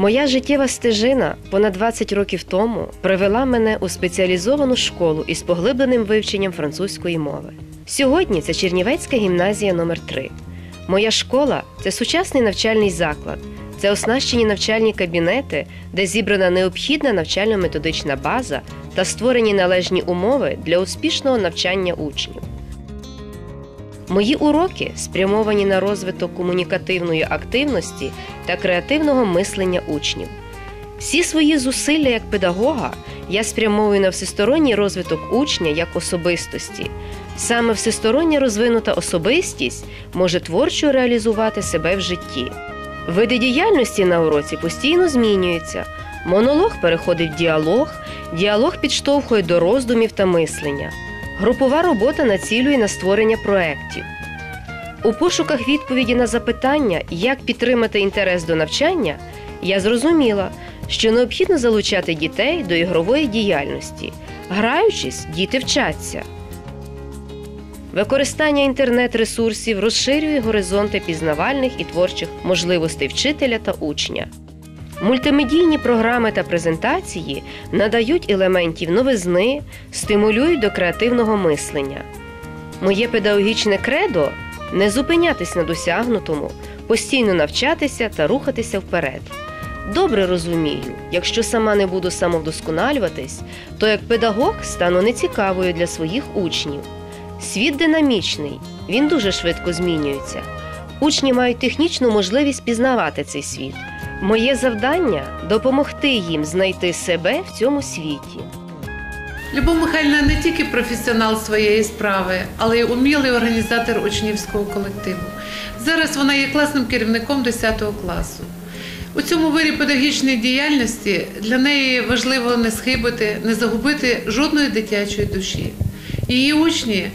Моя життєва стежина понад 20 років тому привела мене у спеціалізовану школу із поглибленим вивченням французької мови. Сьогодні це Чернівецька гімназія номер 3 Моя школа це сучасний навчальний заклад, це оснащені навчальні кабінети, де зібрана необхідна навчально-методична база та створені належні умови для успішного навчання учнів. Мої уроки спрямовані на розвиток комунікативної активності та креативного мислення учнів. Всі свої зусилля як педагога я спрямовую на всесторонній розвиток учня як особистості. Саме всестороння розвинута особистість може творчо реалізувати себе в житті. Види діяльності на уроці постійно змінюються. Монолог переходить в діалог, діалог підштовхує до роздумів та мислення. Групова робота націлює на створення проєктів. У пошуках відповіді на запитання, як підтримати інтерес до навчання, я зрозуміла, що необхідно залучати дітей до ігрової діяльності. Граючись, діти вчаться. Використання інтернет-ресурсів розширює горизонти пізнавальних і творчих можливостей вчителя та учня. Мультимедійні програми та презентації надають елементів новизни, стимулюють до креативного мислення. Моє педагогічне кредо не зупинятись на досягнутому, постійно навчатися та рухатися вперед. Добре розумію, якщо сама не буду самовдосконалюватись, то як педагог стану нецікавою для своїх учнів. Світ динамічний, він дуже швидко змінюється. Учні мають технічну можливість пізнавати цей світ. Моє завдання допомогти їм знайти себе в цьому світі. Любов Михайлівна не тільки професіонал своєї справи, але й умілий організатор учнівського колективу. Зараз вона є класним керівником 10 класу. У цьому вирі педагогічної діяльності для неї важливо не схибити, не загубити жодної дитячої душі. Її учні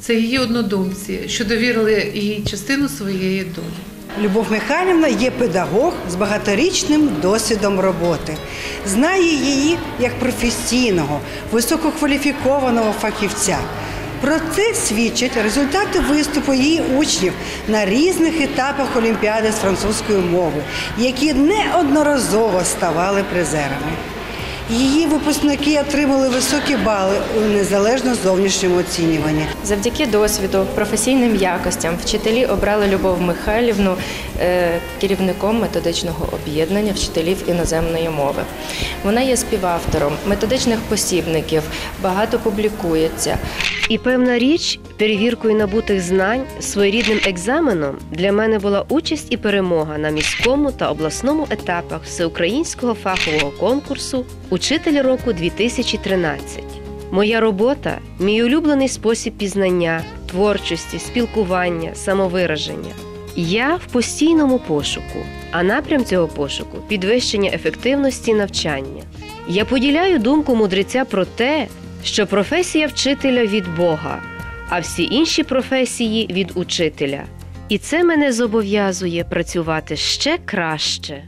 це її однодумці, що довірили їй частину своєї долі. Любов Михайлівна є педагог з багаторічним досвідом роботи. Знає її як професійного, висококваліфікованого фахівця. Про це свідчать результати виступу її учнів на різних етапах Олімпіади з французької мови, які неодноразово ставали призерами. Її випускники отримали високі бали у незалежно зовнішньому оцінюванні. Завдяки досвіду, професійним якостям вчителі обрали Любов Михайлівну е, керівником методичного об'єднання вчителів іноземної мови. Вона є співавтором методичних посібників, багато публікується. І певна річ, перевіркою набутих знань своєрідним екзаменом для мене була участь і перемога на міському та обласному етапах всеукраїнського фахового конкурсу Учитель року 2013. Моя робота мій улюблений спосіб пізнання, творчості, спілкування, самовираження. Я в постійному пошуку, а напрям цього пошуку підвищення ефективності навчання. Я поділяю думку мудреця про те, що професія вчителя від Бога, а всі інші професії від учителя. І це мене зобов'язує працювати ще краще.